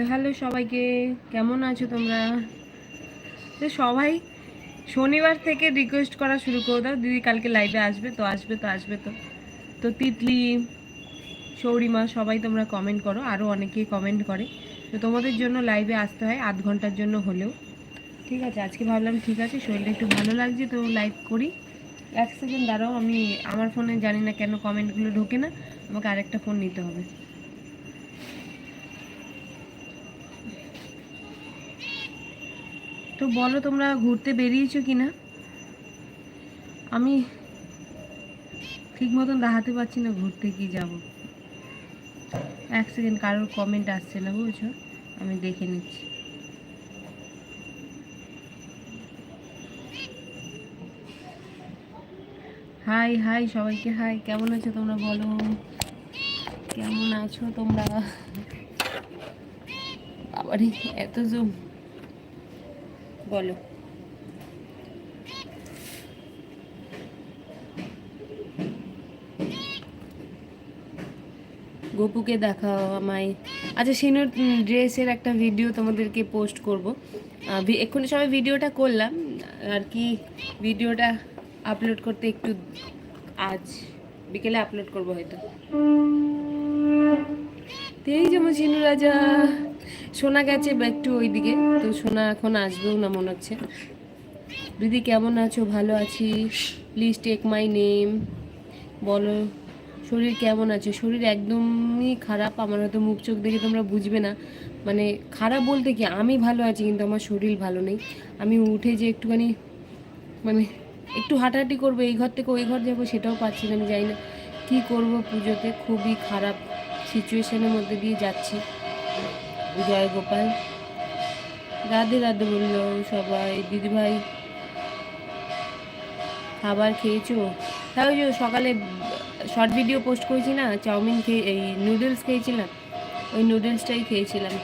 তো হ্যালো সবাইকে, কেমন আছো তোমরা? তো সবাই শনিবার থেকে রিকোয়েস্ট করা শুরু করে দাও। দিদি কালকে লাইভে আসবে তো আসবে তো আসবে তো। তো তিতলি, সৌরিমা, সবাই তোমরা কমেন্ট করো। আরও অনেকেই কমেন্ট করে। তো তোমাদের জন্য লাইভে আসতে হয়, আধ ঘণ্টার জন্য হলেও। ঠিক আছে, আজকে ভাবলাম ঠিক আছে, শরীরটা একটু ভালো লাগছে তো লাইভ করি। এক সেকেন্ড দাঁড়াও, আমি আমার ফোনে জানি না কেন কমেন্টগুলো ঢোকে না। আমাকে আরেকটা ফোন নিতে হবে। তো বলো তোমরা ঘুরতে বেরিয়েছো কি না আমি ঠিক মতন দেখাতে পারছি না ঘুরতে কি যাব। এক সেকেন্ড, কারোর কমেন্ট আসছে না, বুঝছ? আমি দেখে নিচ্ছি। হাই হাই সবাইকে হাই কেমন আছো তোমরা বলো? কেমন আছো তোমরা? আবার এত জুম বলো। গোপুকে দেখাও আমায়। আচ্ছা সিনুর ড্রেসের একটা ভিডিও তোমাদেরকে পোস্ট করব। এক্ষুনি সবাই ভিডিওটা করলাম, আর কি ভিডিওটা আপলোড করতে একটু আজ বিকেলে আপলোড করব হয়তো। তো এই যেমন সিনু রাজা। সোনা গেছে একটু ওইদিকে। তো সোনা এখন আসবেও না, মনে হচ্ছে। দিদি, কেমন আছো? ভালো আছি। প্লিজ টেক মাই নেম বলো, শরীর কেমন আছে? শরীর একদমই খারাপ। আমার হয়তো মুখ চোখ দেখে তোমরা বুঝবে না। মানে খারাপ বলতে কি, আমি ভালো আছি, কিন্তু আমার শরীর ভালো নেই। আমি উঠে যে একটুখানি মানে একটু হাঁটাহাঁটি করব, এই ঘর থেকে ওই ঘর যাব, সেটাও পাচ্ছি না, আমি জানি না। কী করব পুজোতে? খুবই খারাপ সিচুয়েশনের মধ্যে দিয়ে যাচ্ছি। জয় গোপাল। রাধে রাধে বলল, সবাই, দিদিভাই, খাবার খেয়েছো? হ্যাঁ ওই যে সকালে শর্ট ভিডিও পোস্ট করেছি না, চাউমিন খেয়ে, এই নুডলস খেয়েছিলাম। ওই নুডলসটাই খেয়েছিলাম।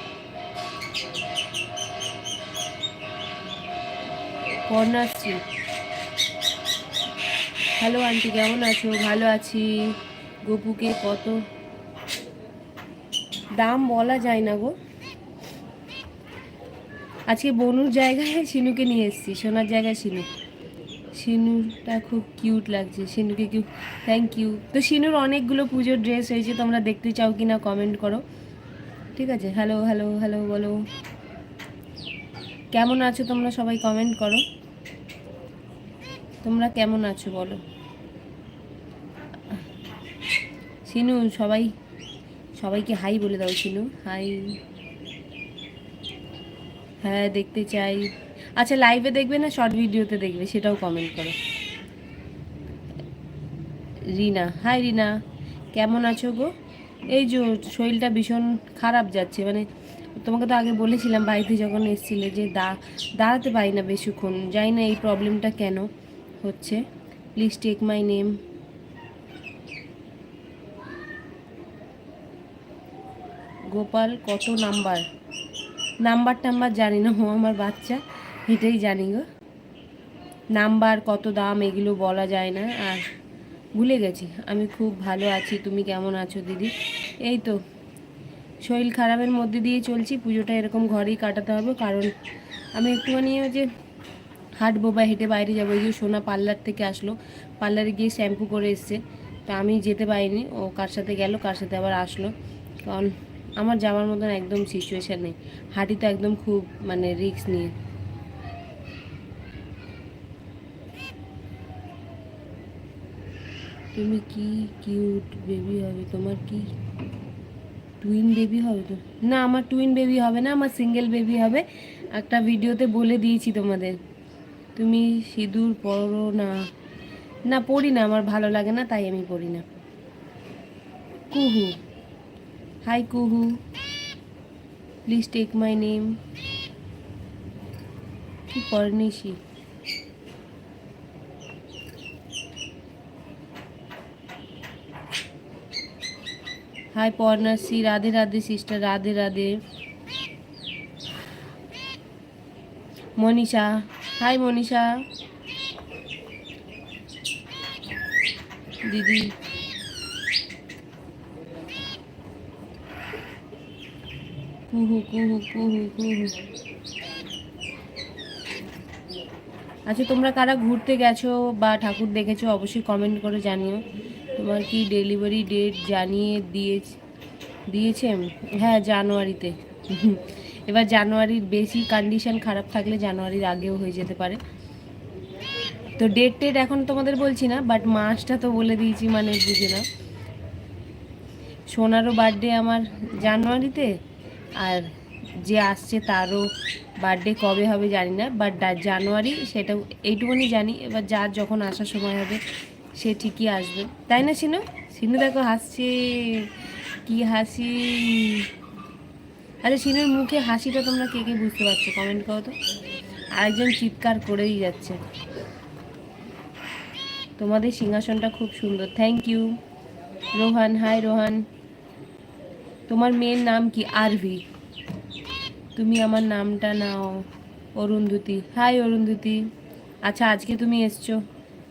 কর্ণাশ্রী হ্যালো আন্টি, কেমন আছো? ভালো আছি। গোপুকে কত? দাম বলা যায় না গো। আজকে বনুর জায়গায় শিনুকে নিয়ে এসেছি, সোনার জায়গায় শিনু। শিনুটা খুব কিউট লাগছে, শিনুকে কিউ থ্যাংক ইউ তো শিনুর অনেকগুলো পুজোর ড্রেস হয়েছে তোমরা দেখতে চাও কি না কমেন্ট করো। ঠিক আছে? হ্যালো হ্যালো হ্যালো বলো। কেমন আছো তোমরা সবাই কমেন্ট করো। তোমরা কেমন আছো বলো। শিনু, সবাই, সবাইকে হাই বলে দাও শিনু। হাই হ্যাঁ দেখতে চাই। আচ্ছা লাইভে দেখবে না শর্ট ভিডিওতে দেখবে? সেটাও কমেন্ট করো। রিনা হাই রিনা। কেমন আছো গো? এই যে শরীরটা ভীষণ খারাপ যাচ্ছে। মানে তোমাকে তো আগে বলেছিলাম, বাড়িতে যখন এসেছিলে যে দা, দাঁড়াতে পারি না বেশিক্ষণ। জানি না এই প্রবলেমটা কেন হচ্ছে। Please take my name Gopal, কত নাম্বার নাম্বার টাম্বার জানি না, ও আমার বাচ্চা, এটাই জানি গো। নাম্বার, কত দাম, এগুলো বলা যায় না, আর ভুলে গেছি, আমি খুব ভালো আছি, তুমি কেমন আছো দিদি? এই তো, শরীর খারাপের মধ্যে দিয়ে চলছি, পুজোটা এরকম ঘরেই কাটাতে হবে, কারণ আমি একটুখানি যে হাঁটবো বা হেঁটে বাইরে যাব, এই যে সোনা পার্লার থেকে আসলো, পার্লারে গিয়ে শ্যাম্পু করে এসছে, তা আমি যেতে পারিনি, ও কার সাথে গেল, কার সাথে আবার আসলো, কারণ আমার যাওয়ার মতন একদম সিচুয়েশান নেই। হাঁটি তো একদম খুব মানে রিস্ক নিয়ে। তুমি কি কিউট বেবি হবে? তোমার কি টুইন বেবি হবে তো? না, আমার টুইন বেবি হবে না, আমার সিঙ্গেল বেবি হবে। একটা ভিডিওতে বলে দিয়েছি তোমাদের। তুমি সিঁদুর পরো না। না, পড়ি না, আমার ভালো লাগে না, তাই আমি পড়ি না। কুহু। হাই কুহু প্লিজ টেক মাই নেম কি পড়নিসি hi Parnashree Radhe Radhe sister Radhe Radhe Manisha hi Manisha দিদি কুহু কুহু কুহু কুহু আচ্ছা তোমরা কারা ঘুরতে গেছো বা ঠাকুর দেখেছ অবশ্যই কমেন্ট করে জানিও। তোমার কি ডেলিভারি ডেট জানিয়ে দিয়েছে দিয়েছে? হ্যাঁ জানুয়ারিতে। এবার জানুয়ারির বেশি কন্ডিশন খারাপ থাকলে জানুয়ারির আগেও হয়ে যেতে পারে। তো ডেট টেট এখন তোমাদের বলছি না বাট মাসটা তো বলে দিয়েছি মানে বুঝে না সোনারও বার্থডে আমার জানুয়ারিতে? আর যে আসছে তারও বার্থডে কবে হবে জানি না বাট জানুয়ারি সেটা এইটুকুনি জানি, এবার যার যখন আসার সময় হবে সে ঠিকই আসবে। তাই না সিনু? সিনু দেখো হাসছে, কি হাসি। আরে সিনুর মুখে হাসিটা তোমরা কে কে বুঝতে পারছ? কমেন্ট করো তো। আরেকজন চিৎকার করেই যাচ্ছে। তোমাদের সিংহাসনটা খুব সুন্দর। Thank you Rohan hi Rohan. তোমার মেয়ের নাম কি? আরভি। তুমি আমার নামটা নাও, অরুন্ধতী। হাই অরুন্ধতী। আচ্ছা আজকে তুমি এসছো।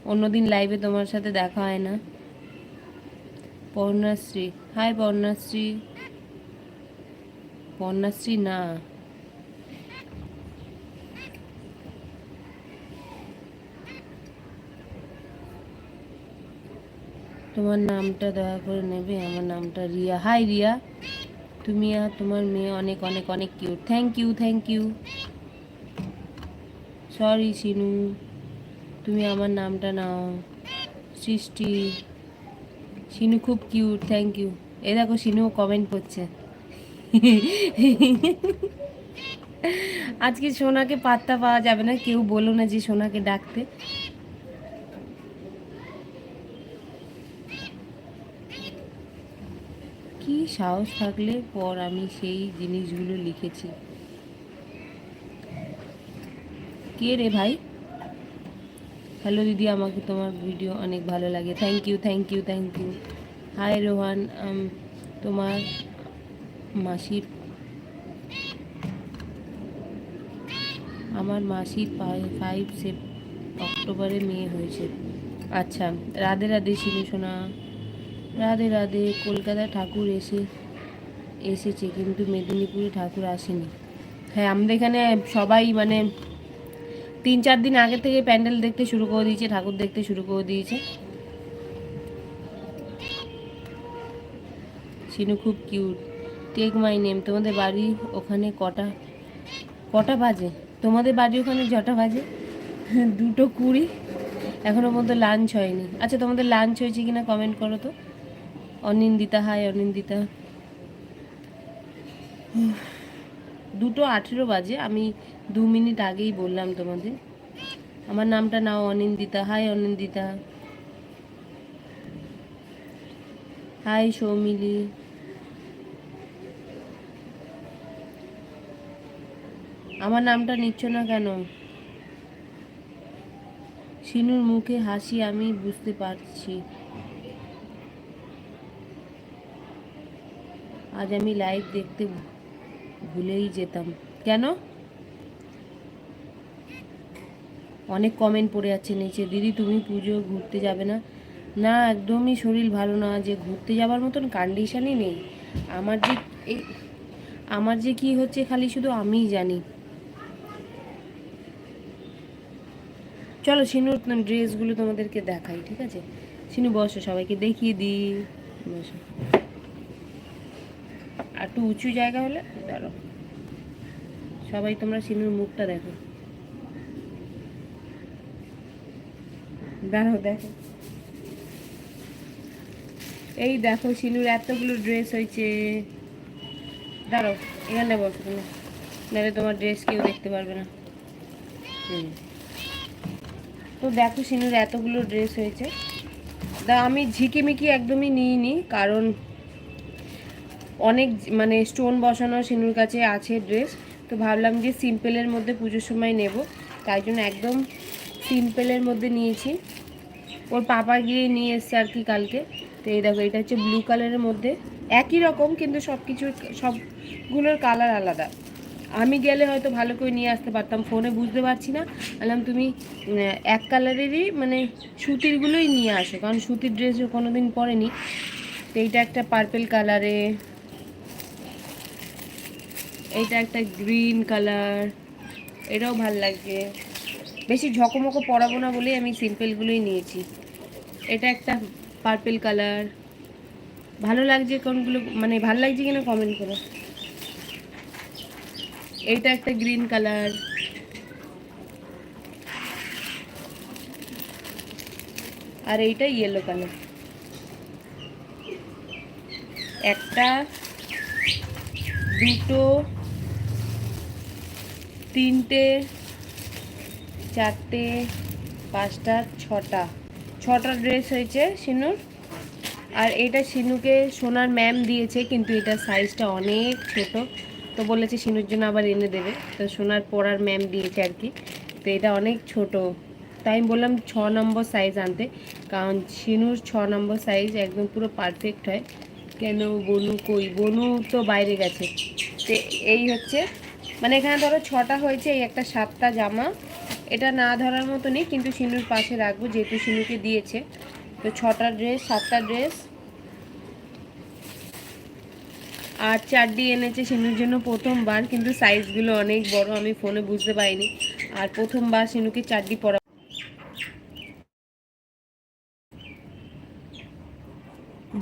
অন্যদিন লাইভে তোমার সাথে দেখা হয় না। পর্ণাশ্রী। হাই পর্ণাশ্রী। পর্ণাশ্রী না। তোমার নামটা দয়া করে নেবে, আমার নামটা রিয়া। হাই রিয়া, তুমি আর তোমার মেয়ে অনেক অনেক অনেক cute thank you thank you sorry Sinu, তুমি আমার নামটা নাও। সৃষ্টি, সিনু খুব কিউট থ্যাংক ইউ এ দেখো, সিনুও কমেন্ট করছে। আজকে সোনাকে পাত্তা পাওয়া যাবে না, কেউ বলো না যে সোনাকে ডাকতে কি সাহস থাকলে পর আমি সেই জিনিসগুলো লিখেছি। কে রে ভাই? হ্যালো দিদি, আমাকে তোমার ভিডিও অনেক ভালো লাগে। Thank you thank you thank you hi Rohan তোমার মাসির আমার মাসির ফাইভ সেপ অক্টোবরে মেয়ে হয়েছে। আচ্ছা রাধে রাধে শিনু সোনা। রাধে রাধে কলকাতায় ঠাকুর এসে এসেছে কিন্তু মেদিনীপুরে ঠাকুর আসেনি। হ্যাঁ আমাদের এখানে সবাই মানে তিন চার দিন আগে থেকে প্যান্ডেল দেখতে শুরু করে দিয়েছে ঠাকুর দেখতে শুরু করে দিয়েছে। সিনু খুব কিউট টেক মাই নেম তোমাদের বাড়ি ওখানে কটা কটা বাজে? তোমাদের বাড়ি ওখানে যটা বাজে? দুটো কুড়ি। এখনও পর্যন্ত লাঞ্চ হয়নি। আচ্ছা তোমাদের লাঞ্চ হয়েছে কিনা কমেন্ট করো তো। অনিন্দিতা, হাই অনিন্দিতা। দুটো আঠেরো বাজে, আমি দু মিনিট আগেই বললাম তোমাদের। আমার নামটা নাও অনিন্দিতা, হাই অনিন্দিতা। হাই সৌমিলি। আমার নামটা নিচ্ছ না কেন? সিনুর মুখে হাসি আমি বুঝতে পারছি। আজ আমি লাইভ দেখতে ভুলেই যেতাম। কেন? অনেক কমেন্ট পড়ে যাচ্ছে নিচে, দিদি, তুমি পুজো ঘুরতে যাবে না? না, একদমই শরীর ভালো না, যে ঘুরতে যাবার মতন কন্ডিশনই নেই। আমার যে এই, আমার যে কি হচ্ছে খালি শুধু আমিই জানি। চলো সিনুর ড্রেসগুলো তোমাদেরকে দেখাই, ঠিক আছে? সিনু, বসো, সবাইকে দেখিয়ে দিই। বসো। একটু উঁচু জায়গা হলে দাঁড়ো সবাই তোমরা সিনুর মুখটা দেখো। দাঁড়াও, দেখো। এই দেখো, সিনুর এতগুলো ড্রেস হয়েছে। দাঁড়াও এখানে বসো তুমি। নাহলে তোমার ড্রেস কেউ দেখতে পারবে না। হুম। তো দেখো, সিনুর এতগুলো ড্রেস হয়েছে। দা আমি ঝিকিমিকি একদমই নিইনি, কারণ অনেক মানে স্টোন বসানো সিনুর কাছে আছে ড্রেস তো ভাবলাম যে সিম্পলের মধ্যে পুজোর সময় নেব। তাই জন্য একদম সিম্পলের মধ্যে নিয়েছি। ওর পাপা গিয়ে নিয়ে এসছে আর কি কালকে। তো এই দেখো, এটা হচ্ছে ব্লু কালারের মধ্যে। একই রকম, কিন্তু সব কিছুর সবগুলোর কালার আলাদা। আমি গেলে হয়তো ভালো করে নিয়ে আসতে পারতাম ফোনে বুঝতে পারছি না। বললাম, তুমি এক কালারেরই মানে সুতিরগুলোই নিয়ে আসো, কারণ সুতির ড্রেসও কোনো দিন পরেনি। তো এইটা একটা পার্পেল কালারে এইটা একটা গ্রিন কালার। এটাও ভালো লাগছে বেশি ঝকমকো পরাবো না বলেই আমি সিম্পলগুলোই নিয়েছি। এটা একটা পার্পেল কালার। ভালো লাগছে কোনগুলো মানে ভালো লাগছে কিনা কমেন্ট করো। এইটা একটা গ্রিন কালার। আর এইটা ইয়েলো কালার একটা, দুটো তিনটে, চারটে, পাঁচটা, ছটা। ছটা ড্রেস হয়েছে সিনুর। আর এটা সিনুকে সোনার ম্যাম দিয়েছে, কিন্তু এটা সাইজটা অনেক ছোট। তো বলেছে সিনুর জন্য আবার এনে দেবে। তো সোনার পরার ম্যাম দিয়েছে আর কি। তো এটা অনেক ছোট। তাই আমি বললাম ছ নম্বর সাইজ আনতে। কারণ সিনুর ছ নম্বর সাইজ একদম পুরো পারফেক্ট হয়। কেন, বনু কই? বনু তো বাইরে গেছে। তো এই হচ্ছে মানে এখানে ধরো ছটা হয়েছে, এই একটা সাতটা জামা। এটা না ধরার মতো নেই কিন্তু সিনুর পাশে রাখব, যেহেতু সিনুকে দিয়েছে। তো ছটা ড্রেস সাতটা ড্রেস আর চারডি এনেছে সিনুর জন্য প্রথমবার, কিন্তু সাইজগুলো অনেক বড়, আমি ফোনে বুঝতে পারিনি। আর প্রথমবার সিনুকে চারডি পরা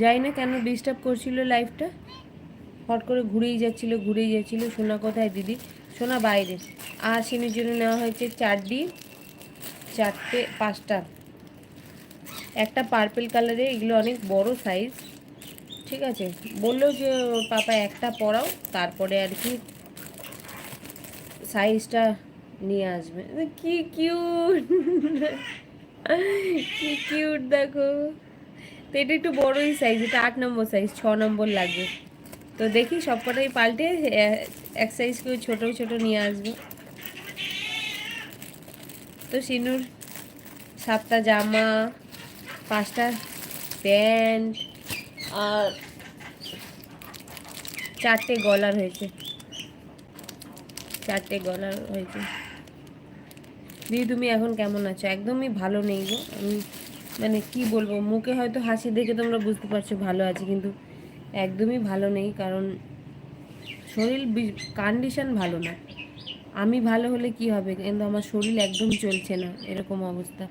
যাই না কেন ডিস্টার্ব করছিল লাইফটা হট করে ঘুরেই যাচ্ছিল ঘুরেই যাচ্ছিল। সোনা কোথায় দিদি? সোনা বাইরে। আর সিনুর জন্য নেওয়া হয়েছে চারডি চারটে, পাঁচটা। একটা পার্পেল কালারে এগুলো অনেক বড় সাইজ ঠিক আছে? বলল যে, পাপা, একটা পরাও, তারপরে আর কি সাইজটা নিয়ে আসবে। কি কিউট কি কিউট দেখো। তো এটা একটু বড়ই সাইজ এটা আট নম্বর সাইজ ছ নম্বর লাগবে। তো দেখি সবকটাই পাল্টে এক সাইজ কেউ ছোটো ছোটো নিয়ে আসবে। তো সিনুর সাতটা জামা, পাঁচটা প্যান্ট, আর চারটে গলার হয়েছে। চারটে গলার হয়েছে। দিদি, তুমি এখন কেমন আছো? একদমই ভালো নেই গো। আমি মানে কি বলব, মুখে হয়তো হাসি দেখে তোমরা বুঝতে পারছ ভালো আছি, কিন্তু একদমই ভালো নেই, কারণ শরীর কন্ডিশন ভালো না। আমি ভালো হলে কি হবে? কিন্তু আমার শরীর একদম চলছে না, এরকম অবস্থা।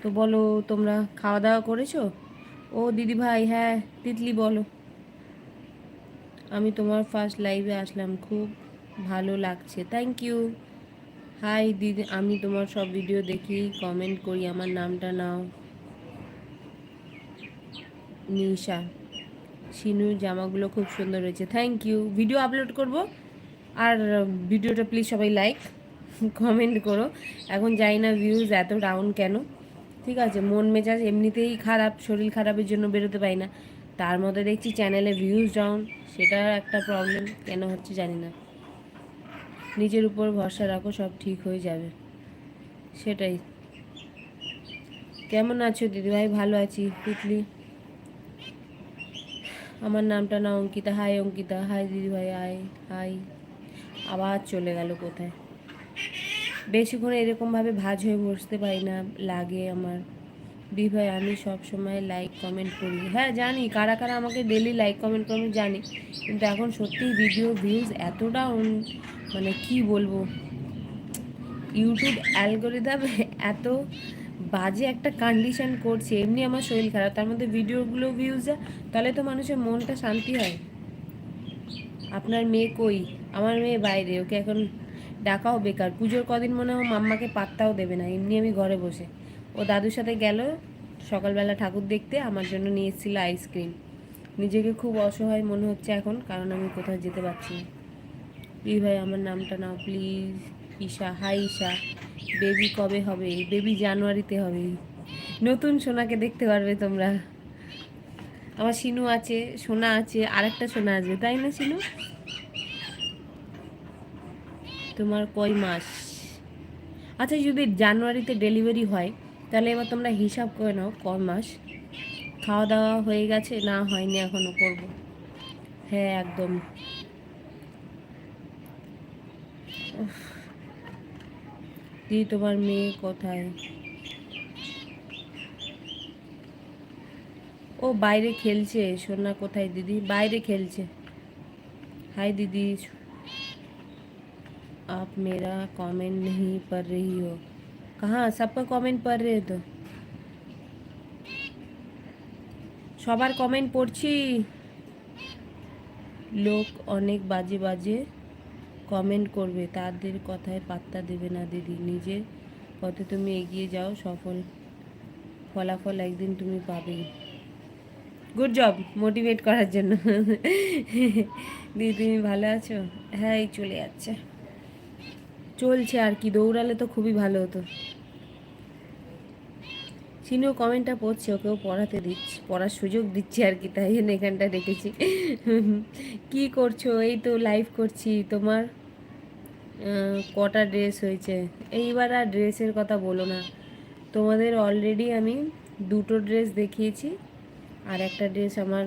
তো বলো, তোমরা খাওয়া দাওয়া করেছ? ও দিদি ভাই হ্যাঁ তিতলি বলো। আমি তোমার ফার্স্ট লাইভে আসলাম, খুব ভালো লাগছে। থ্যাংক ইউ হাই দিদি, আমি তোমার সব ভিডিও দেখি কমেন্ট করি, আমার নামটা নাও। নিশা সিনুর জামাগুলো খুব সুন্দর হয়েছে। থ্যাংক ইউ ভিডিও আপলোড করব। আর ভিডিওটা প্লিজ সবাই লাইক কমেন্ট করো। এখন যাই না ভিউজ এত ডাউন কেন। ঠিক আছে, মন মেজাজ এমনিতেই খারাপ, শরীর খারাপের জন্য বেরোতে পারি না। তার মধ্যে দেখছি চ্যানেলে ভিউজ ডাউন সেটা একটা প্রবলেম কেন হচ্ছে জানি না। নিজের উপর ভরসা রাখো, সব ঠিক হয়ে যাবে। সেটাই। কেমন আছো দিদিভাই? ভালো আছি। তিতলি আমার নামটা না অঙ্কিতা। হাই অঙ্কিতা। হাই দিদিভাই হাই হাই আবার চলে গেল কোথায়? বেশিক্ষণ এরকমভাবে ভাজ হয়ে বসতে পারি না, লাগে আমার। দি ভাই, আমি সব সময় লাইক কমেন্ট করি। হ্যাঁ জানি। কারা কারা আমাকে ডেলি লাইক কমেন্ট করে জানি। কিন্তু এখন সত্যিই ভিডিও ভিউজ এতটা মানে কি বলব? ইউটিউব অ্যালগোরিদম এত বাজে একটা কন্ডিশন করছে, এমনি আমার শরীর খারাপ, তার মধ্যে ভিডিওগুলো ভিউজ যায় তাহলে তো মানুষের মনটা শান্তি হয়। আপনার মেয়ে কই? আমার মেয়ে বাইরে, ওকে এখন ডাকাও বেকার। পুজোর কদিন মনে হয় মাম্মাকে পাত্তাও দেবে না, এমনি আমি ঘরে বসে। ও দাদুর সাথে গেল, সকালবেলা ঠাকুর দেখতে, আমার জন্য নিয়ে এসেছিল আইসক্রিম নিজেকে খুব অসহায় মনে হচ্ছে এখন, কারণ আমি কোথাও যেতে পারছি না। প্লিজ ভাই, আমার নামটা নাও please Isha, hi Isha baby কবে হবে? বেবি জানুয়ারিতে হবে। নতুন সোনাকে দেখতে পারবে তোমরা। আমার সিনু আছে, সোনা আছে, আরেকটা সোনা আসবে তাই না সিনু? তোমার কয় মাস? আচ্ছা যদি জানুয়ারিতে ডেলিভারি হয়, তাহলে এবার তোমরা হিসাব করে নাও কয় মাস। খাওয়া দাওয়া হয়ে গেছে? না, হয়নি, এখনও করব। হ্যাঁ একদম। উফ। দিদি তোমার মেয়ে কোথায় ও বাইরে খেলছে সোনা কোথায় দিদি বাইরে খেলছে हाय दीदी आप मेरा कमेंट नहीं पढ़ रही हो कहाँ सबका कमेंट पढ़ रहे हो तो সবার কমেন্ট পড়ছি লোক অনেক বাজে বাজে কমেন্ট করবে, তাদের কথায় পাত্তা দেবে না দিদি। নিজের পথে তুমি এগিয়ে যাও, সফল ফলাফল একদিন তুমি পাবেই। গুড জব মোটিভেট করার জন্য। দিদি, তুমি ভালো আছো? হ্যাঁ এই চলে যাচ্ছে। চলছে আর কি, দৌড়ালে তো খুবই ভালো হতো। চিনিও কমেন্টটা পড়ছে, ওকেও পড়াতে দিচ্ছি, পড়ার সুযোগ দিচ্ছি আর কি, তাই জন্য এখানটা রেখেছি কি করছ? এই তো লাইভ করছি, তোমার? কটা ড্রেস হয়েছে? এইবার আর ড্রেসের কথা বলো না। তোমাদের অলরেডি আমি দুটো ড্রেস দেখিয়েছি, আর একটা ড্রেস আমার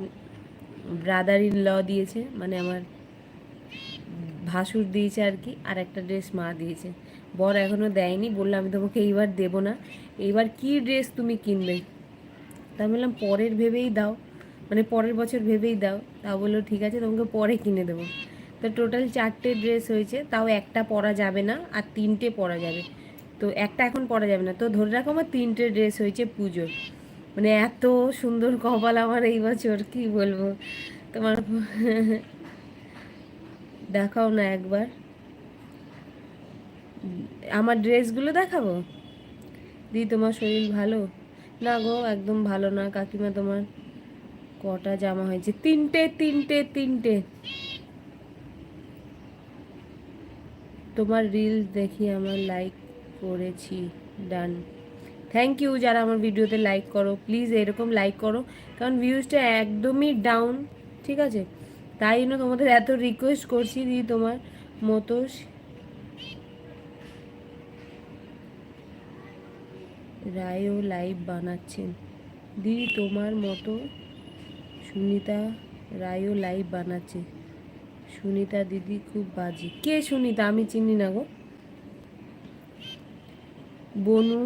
ব্রাদার ইন ল দিয়েছে মানে আমার ভাসুর দিয়েছে আর কি, আর একটা ড্রেস মা দিয়েছে। বর এখনও দেয়নি বলল আমি তোমাকে এইবার দেবো না। এইবার কি ড্রেস তুমি কিনবে? তা বললাম, পরের ভেবেই দাও। মানে পরের বছর ভেবেই দাও। তা বলল, ঠিক আছে, তোমাকে পরে কিনে দেবো। তো টোটাল চারটে ড্রেস হয়েছে। তাও একটা পরা যাবে না, আর তিনটে পরা যাবে। তো একটা এখন পরা যাবে না। তো ধরে রাখো আমার তিনটে ড্রেস হয়েছে পুজোর। মানে এত সুন্দর কপাল আমার এই বছর, কি বলব? তোমার দেখাও না একবার। আমার ড্রেসগুলো দেখাবো? দি, তোমার শরীর ভালো? না গো, একদম ভালো না। কাকিমা, তোমার কটা জামা হয়েছে? তিনটে তিনটে তিনটে। তোমার রিলস দেখি, আমার লাইক করেছি। ডান থ্যাংক ইউ যারা আমার ভিডিওতে লাইক করো। প্লিজ এরকম লাইক করো। কারণ ভিউজটা একদমই ডাউন ঠিক আছে? তাই জন্য তোমাদের এত রিকোয়েস্ট করছি দি, তোমার মতো রায়ও লাইভ বানাচ্ছেন দিদি তোমার মতো সুনিতা রায়ও লাইভ বানাচ্ছে সুনিতা দিদি খুব বাজে কে সুনিতা আমি চিনি না গো বনু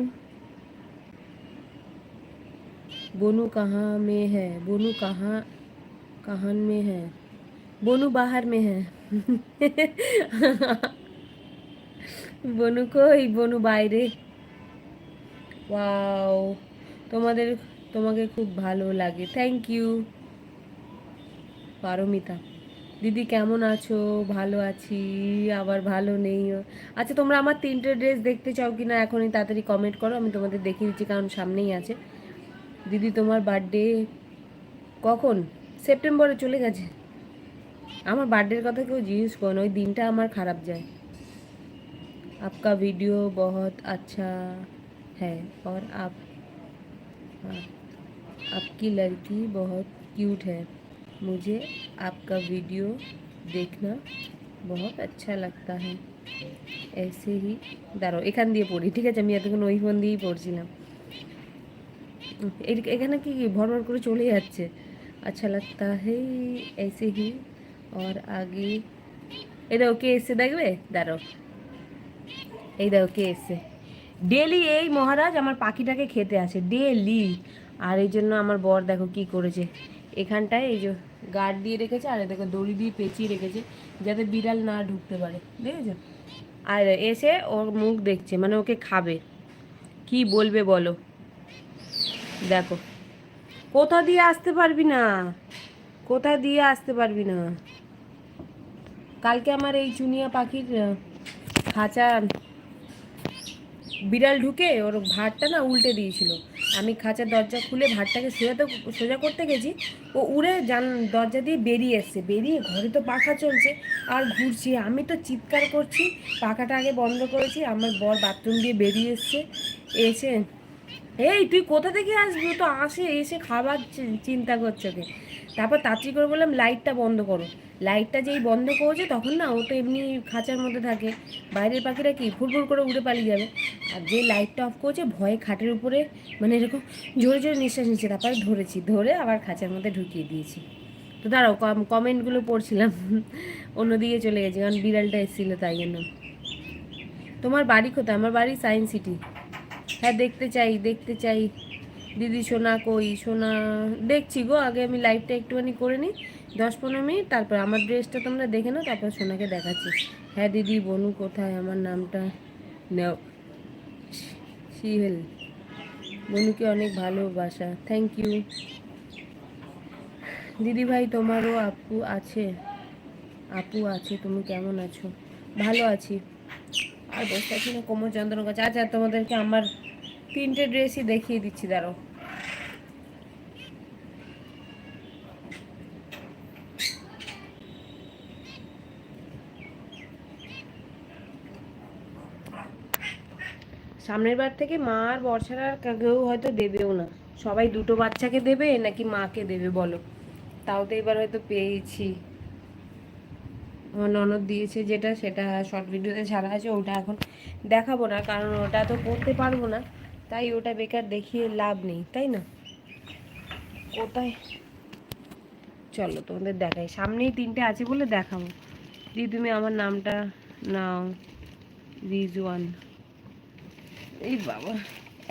बोनू कहाँ में है बोनू कहाँ कहाँ में है बोनू बाहर में है বনু কই বনু বাইরে ওয়াও তোমাদের, তোমাকে খুব ভালো লাগে। থ্যাংক ইউ পারমিতা, দিদি কেমন আছো? ভালো আছি, আবার ভালো নেই। আচ্ছা তোমরা আমার তিনটে ড্রেস দেখতে চাও কি না এখনই তাড়াতাড়ি কমেন্ট করো, আমি তোমাদের দেখিয়ে দিচ্ছি কারণ সামনেই আছে। দিদি, তোমার বার্থডে কখন? সেপ্টেম্বরে চলে গেছে। আমার বার্থডের কথা কেউ জিজ্ঞেস করেন ওই দিনটা আমার খারাপ যায়। আপকা ভিডিও বহুত আচ্ছা। है और आप हाँ, आपकी लड़की बहुत क्यूट है मुझे आपका वीडियो देखना बहुत अच्छा लगता है ऐसे ही দাঁড়াও এখান দিয়ে পড়ি ঠিক আছে আমি এতক্ষণ ওই ফোন দিয়েই পড়ছিলাম উম, এর- এখানে কি ভরভর করে চলে যাচ্ছে আচ্ছা লাগতা হে ऐसे ही और आगे এই দেখো কে এসছে দেখবে দাঁড়াও এই দেখো কে এসছে ডেলি এই মহারাজ আমার পাখিটাকে খেতে আসে ডেলি আর এই জন্য আমার বর দেখো কি করেছে। এখানটায় এই যে গার্ড দিয়ে রেখেছে, আর দেখো দড়ি দিয়ে পেঁচিয়ে রেখেছে, যাতে বিড়াল না ঢুকতে পারে, দেখেছ? আর এসে ওর মুখ দেখছে মানে ওকে খাবে। কি বলবে বলো? দেখো। কোথা দিয়ে আসতে পারবি না? কোথা দিয়ে আসতে পারবি না? কালকে আমার এই চুনিয়া পাখির খাঁচা বিড়াল ঢুকে ওর ভাতটা না উল্টে দিয়েছিল। আমি খাঁচার দরজা খুলে ভাতটাকে সোজা তো, সোজা করতে গেছি, ও উড়ে জান দরজা দিয়ে বেরিয়ে এসছে। বেরিয়ে ঘরে তো পাখা চলছে, আর ঘুরছে। আমি তো চিৎকার করছি, পাখাটা আগে বন্ধ করেছি, আমার বর বাথরুম দিয়ে বেরিয়ে এসছে, এসে, এই, তুই কোথা থেকে আসবি? তো আসে, এসে খাবার চিন্তা করছে ওকে। তারপর তাড়াতাড়ি করে বললাম, লাইটটা বন্ধ করো। লাইটটা যেই বন্ধ করেছে, তখন না ও তো এমনি খাঁচার মধ্যে থাকে। বাইরের পাখিরা কি ফুরফুর করে উড়ে পালিয়ে যাবে। আর যে লাইটটা অফ করেছে, ভয়ে খাটের উপরে মানে এরকম জোরে জোরে নিঃশ্বাস নিচ্ছে। তারপরে ধরেছি, ধরে আবার খাঁচার মধ্যে ঢুকিয়ে দিয়েছি। তো দাঁড়াও, কম কমেন্টগুলো পড়ছিলাম। অন্য অন্যদিকে চলে গেছি, কারণ বিড়ালটা এসেছিল তাই জন্য। তোমার বাড়ি কোথায়? আমার বাড়ি সায়েন্স সিটি হ্যাঁ দেখতে চাই দেখতে চাই। দিদি সোনা কই? সোনা, দেখছি গো, আগে আমি লাইভটা একটুখানি করে নিই, দশ পনেরো মিনিট, তারপর আমার ড্রেসটা তোমরা দেখে নাও, তারপর সোনাকে দেখাচ্ছি। হ্যাঁ দিদি, বনু কোথায়? আমার নামটা নেও। শিহেল। বনুকে অনেক ভালোবাসা। থ্যাংক ইউ দিদি ভাই, তোমারও আপু আছে? আপু আছে, তুমি কেমন আছো? ভালো আছি। আর বসে আছি না, কোমর যন্ত্রণা করছে। আচ্ছা তোমাদেরকে আমার তিনটে ড্রেসই দেখিয়ে দিচ্ছি দাঁড়াও সামনের বার থেকে মা আর বর্ষার আর কেউ হয়তো দেবেও না। সবাই দুটো বাচ্চাকে দেবে নাকি মাকে দেবে, বলো। তাও তো এবার হয়তো পেয়েছি। আমার ননদ দিয়েছে যেটা, সেটা শর্ট ভিডিওতে ছাড়া আছে, ওটা এখন দেখাবো না, কারণ ওটা তো করতে পারব না। তাই ওটা বেকার দেখিয়ে লাভ নেই, তাই না? কোথায়? চলো তোমাদের দেখাই। সামনেই তিনটে আছে বলে দেখাবো। দি তুমি আমার নামটা নাও, রিজওয়ান। এই বাবা,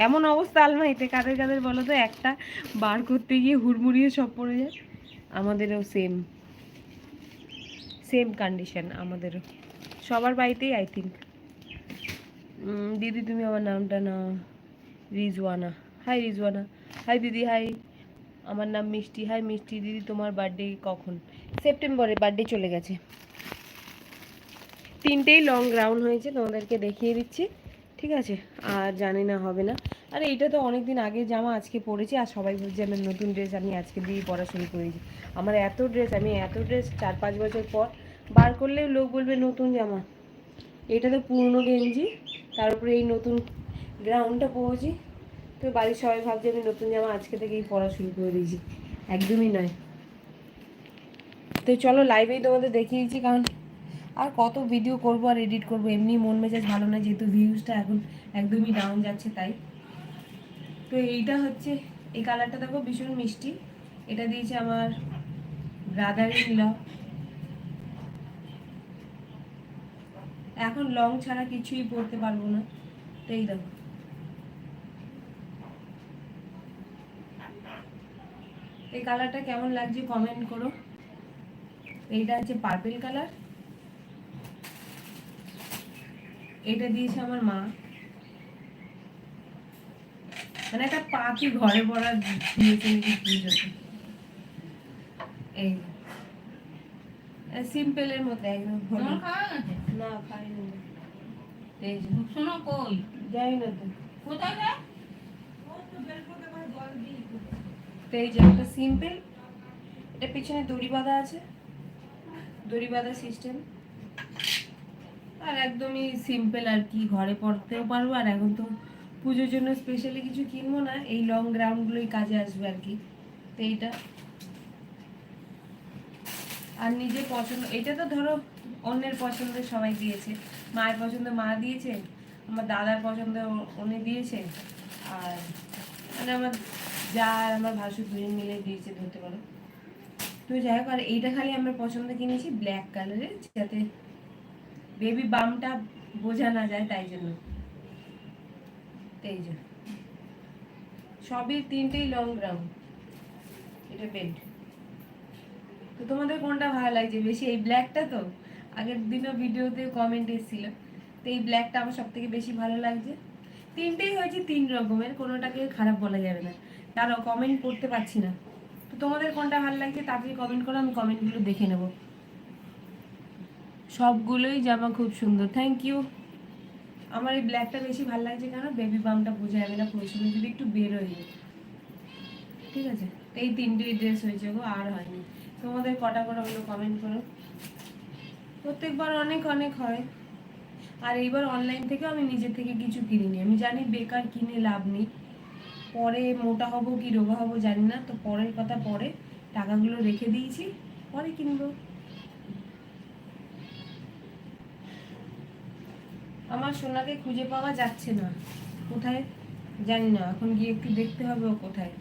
এমন অবস্থা আলমারিতে। কাদের কাদের বলো তো, একটা বার করতে গিয়ে হুড়মুড়িয়ে সব পড়ে যায়। আমাদেরও সেম সেম কন্ডিশন আমাদেরও। সবার বাড়িতেই আই থিঙ্ক দিদি, তুমি আমার নামটা না রিজওয়ানা হাই রিজওয়ানা হাই দিদি হাই আমার নাম মিষ্টি। হাই মিষ্টি। দিদি, তোমার বার্থডে কখন? সেপ্টেম্বরে বার্থডে চলে গেছে। তিনটেই লং গ্রাউন্ড হয়েছে, তোমাদেরকে দেখিয়ে দিচ্ছি। ঠিক আছে? আর জানি না, হবে না। আর এইটা তো অনেক দিন আগে জামা আজকে পরেছি, আর সবাই বলছে আমার নতুন ড্রেস আমি আজকে দিয়ে পড়া শুরু করেছি আমার এত ড্রেস আমি এত ড্রেস চার পাঁচ বছর পর বার করলেও লোক বলবে, নতুন জামা। এটা তো পুরনো গেঞ্জি, তার উপরে এই নতুন গ্রাউন্ডটা পরেছি তো বাড়ির সবাই ভাবছে আমি নতুন জামা আজকে থেকেই পড়া শুরু করে দিয়েছি। একদমই নয়। তো চলো লাইভেই তোমাদের দেখিয়েছি কারণ আর কত ভিডিও করব আর এডিট করব, এমনি মন মেজাজ ভালো না যেহেতু ভিউজটা এখন একদমই ডাউন যাচ্ছে তাই। তো এইটা হচ্ছে, এই কালারটা দেখো ভীষণ মিষ্টি। এটা দিয়েছে আমার ব্রাদার ইন ল এখন লং ছাড়া কিছুই পরতে পারব না। তো এই দেখো। এই কালারটা কেমন লাগছে কমেন্ট করো। এইটা হচ্ছে পার্পেল কালার এটা দিয়েছে আমার মা। মানে একটা পাখি ঘরে পড়া দিয়েছে। নাকি পুজোতে এই সিম্পলের মধ্যে একদম? না খাইনি। এই শোনো কই? যাই না তো। কোথায় রে? তো যে একটা সিম্পল এটা পিছনে দড়ি বাঁধা আছে, দড়ি বাঁধা সিস্টেম আর একদমই সিম্পল আর কি, ঘরে পারব, আর এখন তো পুজোর জন্য স্পেশালি কিছু কিনবো না, এই লং গ্রাউন্ডগুলোই কাজে আসবে আর কি। তো এইটা। আর নিজে পছন্দ, এটা তো ধরো অন্যের পছন্দের সবাই দিয়েছে। মায়ের পছন্দ মা দিয়েছে, আমার দাদার পছন্দ উনি দিয়েছে। আর মানে আমার যা আর আমার ভাসুর দুজন মিলে দিয়েছে ধরতে পারো। তো যাই হোক, আর এইটা খালি আমরা পছন্দ কিনেছি ব্ল্যাক কালারের যাতে বেবি বামটা বোঝা না যায় তাই জন্য। এই যে সবই তিনটেই লং গ্রাউন্ড এটা বেড তো তোমাদের কোনটা ভালো লাগছে? বেশি এই ব্ল্যাকটা তো? আগের দিনও ভিডিওতে কমেন্ট এসেছিল। তো এই ব্ল্যাকটা আমার সব থেকে বেশি ভালো লাগছে। তিনটেই হয়েছে তিন রকমের, কোনোটাকে খারাপ বলা যাবে না। তারও কমেন্ট করতে পারছি না। তো তোমাদের কোনটা ভালো লাগছে তাড়াতাড়ি কমেন্ট করো, আমি কমেন্টগুলো দেখে নেব। সবগুলোই জামা খুব সুন্দর থ্যাংক ইউ আমার এই ব্ল্যাকটা বেশি ভালো লাগছে কেন? বেবি বামটা বোঝা যাবে না, পরিশ্রমে যদি একটু বের হয়ে যায় ঠিক আছে? এই তিনটেই ড্রেস হয়েছে গো, আর হয়নি। তোমাদের কটা করে হলো কমেন্ট করো। প্রত্যেকবার অনেক অনেক হয়। আর এইবার অনলাইন থেকে আমি নিজে থেকে কিছু কিনিনি। আমি জানি বেকার কিনে লাভ নেই। পরে মোটা হব কি, রোগা হব জানি না, তো পরের কথা পরে টাকাগুলো রেখে দিয়েছি, পরে কিনবো। আমার সোনাকে খুঁজে পাওয়া যাচ্ছে না। কোথায়? জানি না, এখন গিয়ে একটু দেখতে হবে ও কোথায়।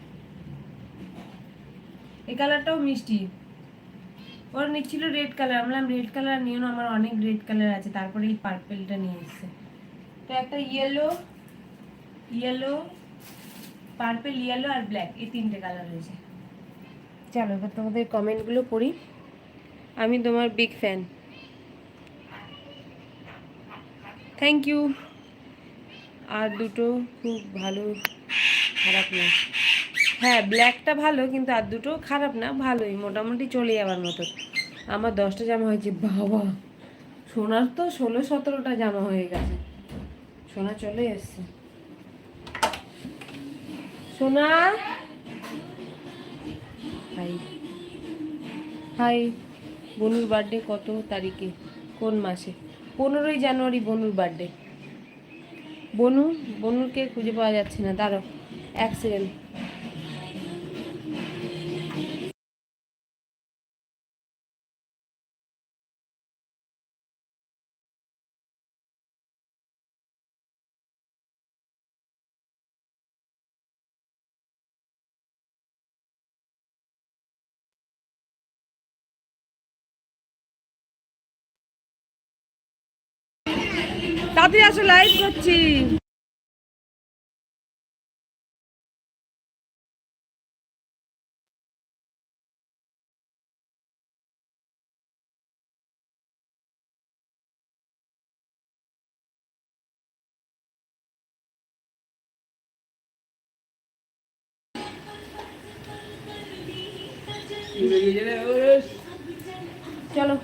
এই কালারটাও মিষ্টি। ওর নিচ্ছিল রেড কালার, আমি বললাম রেড কালার নিও না, আমার অনেক রেড কালার আছে, তারপরে এই পার্পেলটা নিয়ে এসছে। তো একটা ইয়েলো ইয়েলো পার্পেল ইয়েলো আর ব্ল্যাক এই তিনটে কালার রয়েছে। চলো, এবার তোমাদের কমেন্টগুলো পড়ি। আমি তোমার বিগ ফ্যান থ্যাংক ইউ আর দুটো খুব ভালো, খারাপ না। হ্যাঁ ব্ল্যাকটা ভালো, কিন্তু আর দুটো খারাপ না, ভালোই। মোটামুটি চলে যাওয়ার মতো। আমার দশটা জামা হয়েছে, বাবা। সোনার তো ষোলো সতেরোটা জামা হয়ে গেছে। সোনা চলে এসছে। সোনা। হাই। হাই, বনুর বার্থডে কত তারিখে? কোন মাসে? পনেরোই জানুয়ারি বনুর বার্থডে। বনু, বনুকে খুঁজে পাওয়া যাচ্ছে না। দাঁড়ো সেকেন্ড। তাড়াতাড়ি আসো লাইভ করছি। চলো।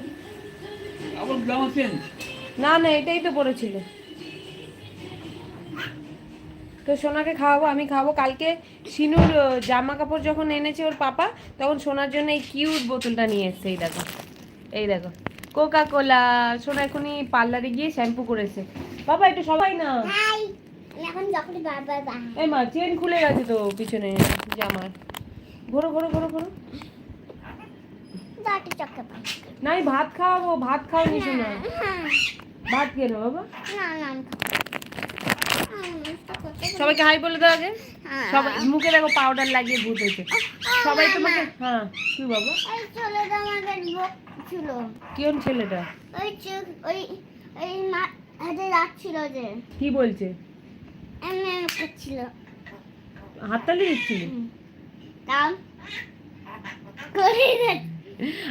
আবার জামা চেঞ্জ না না এটাই তো পড়েছিল। তো সোনাকে খাওয়াবো আমি খাওয়াবো কালকে সিনুর জামা কাপড় যখন এনেছে ওর পাপা তখন সোনার জন্য এই কিউট বোতলটা নিয়ে এসছে এই দেখো। এই দেখো কোকা কোলা সোনা এখনই পার্লারে গিয়ে শ্যাম্পু করেছে। বাবা একটু সবাই না। এই মা চেন খুলে গেছে তো পিছনে জামার। ঘোরো ঘোরো ঘোরো ঘোরো। নাই ভাত খাওয়াবো ভাত খাওয়ানি শোনা ভাত কেন বাবা। সবাইকে হাই বলে দাও আগে। হ্যাঁ। সবাই মুখে দেখো পাউডার লাগিয়ে ভূত হয়েছে। সবাই তোমাকে হ্যাঁ কি বাবা? ছিল। কোন ছেলেটা? ওই ওই ওই মা হাতে যাচ্ছিল যে। কি বলছে? এমনি করছিল। হাততালি দিচ্ছিলি? তাও করে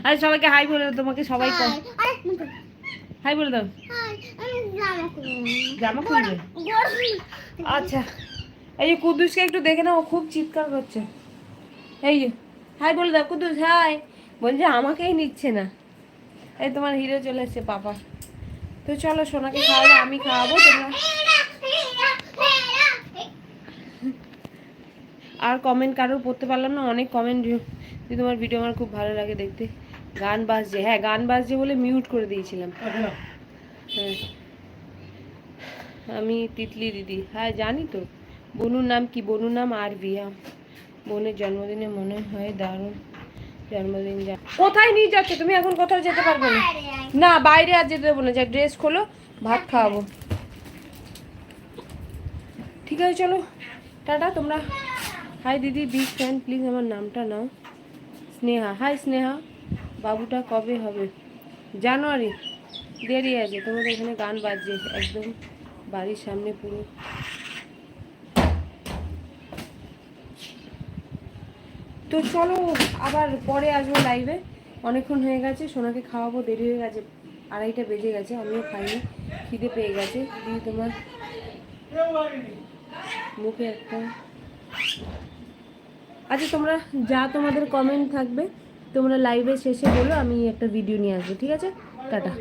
আরে সবাইকে হাই বলে তোমাকে সবাই হাই। বলে দাও। জামা খুলবে? আচ্ছা। এই যে কুদ্দুসকে একটু দেখে নাও ও খুব চিৎকার করছে। এই যে হাই বলে দাও কুদ্দুস হাই। বলছে আমাকেই নিচ্ছে না। এই তোমার হিরো চলে এসছে পাপা। তো চলো সোনাকে খাওয়াবো আমি খাওয়াবো তোমরা। আর কমেন্ট কারোর পড়তে পারলাম না অনেক কমেন্ট যে তোমার ভিডিও আমার খুব ভালো লাগে দেখতে। গান বাজছে হ্যাঁ গান বাজছে বলে মিউট করে দিয়েছিলাম। হ্যাঁ আমি তিতলি দিদি। হ্যাঁ জানি তো। বনুর নাম কি? বনুর নাম আর বিয়া বোনের জন্মদিনে মনে হয় দারুণ জন্মদিন যা কোথায় নিয়ে যাচ্ছ? তুমি এখন কোথাও যেতে পারবে না। না, বাইরে আর যেতে দেবো না। যা ড্রেস খোলো, ভাত খাওয়াবো। ঠিক আছে, চলো। টাটা, তোমরা। হাই দিদি বিগ ফ্যান প্লিজ আমার নামটা নাও। স্নেহা। হাই স্নেহা। বাবুটা কবে হবে? জানুয়ারি। দেরি আছে, তোমাদের এখানে গান বাজছে, একদম বাড়ির সামনে পুরো। তো চলো, আবার পরে আসব লাইভে অনেকক্ষণ হয়ে গেছে, সোনাকে খাওয়াবো, দেরি হয়ে গেছে, আড়াইটা বেজে গেছে, আমিও খাইনি, খিদে পেয়ে গেছে। দিয়ে তোমার মুখে একটা আচ্ছা তোমরা যা তোমাদের কমেন্ট থাকবে। তোমরা লাইভে শেষে বলো আমি একটা ভিডিও নিয়ে আসব ঠিক আছে? টাটা।